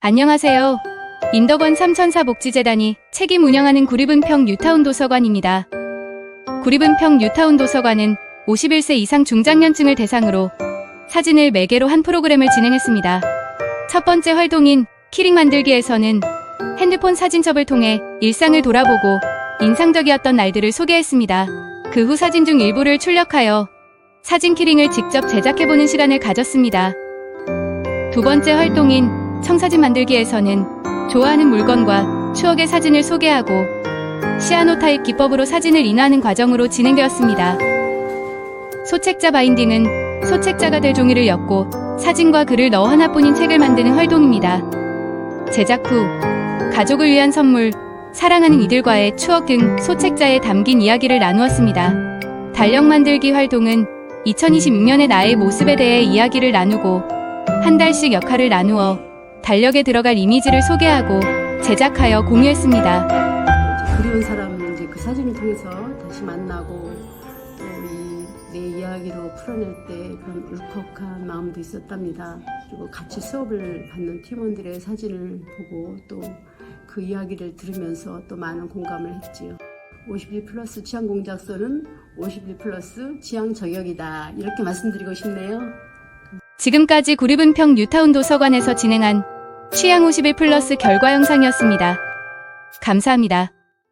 안녕하세요. 인덕원 삼천사 복지재단이 책임 운영하는 구리분평 뉴타운 도서관입니다. 구리분평 뉴타운 도서관은 51세 이상 중장년층을 대상으로 사진을 매개로 한 프로그램을 진행했습니다. 첫 번째 활동인 키링 만들기에서는 핸드폰 사진첩을 통해 일상을 돌아보고 인상적이었던 날들을 소개했습니다. 그 후 사진 중 일부를 출력하여 사진 키링을 직접 제작해보는 시간을 가졌습니다. 두 번째 활동인 청사진 만들기에서는 좋아하는 물건과 추억의 사진을 소개하고 시아노 타입 기법으로 사진을 인화하는 과정으로 진행되었습니다. 소책자 바인딩은 소책자가 될 종이를 엮고 사진과 글을 넣어 하나뿐인 책을 만드는 활동입니다. 제작 후 가족을 위한 선물, 사랑하는 이들과의 추억 등 소책자에 담긴 이야기를 나누었습니다. 달력 만들기 활동은 2026년의 나의 모습에 대해 이야기를 나누고 한 달씩 역할을 나누어 달력에 들어갈 이미지를 소개하고 제작하여 공유했습니다. 그리운 사람을 이제 그 사진을 통해서 다시 만나고 또 이 내 이야기로 풀어낼 때 그런 울컥한 마음도 있었답니다. 그리고 같이 수업을 받는 팀원들의 사진을 보고 또 그 이야기를 들으면서 또 많은 공감을 했지요. 51 플러스 취향 공작소는 51 플러스 취향 저격이다. 이렇게 말씀드리고 싶네요. 지금까지 구리분평 뉴타운 도서관에서 진행한 취향 51 플러스 결과 영상이었습니다. 감사합니다.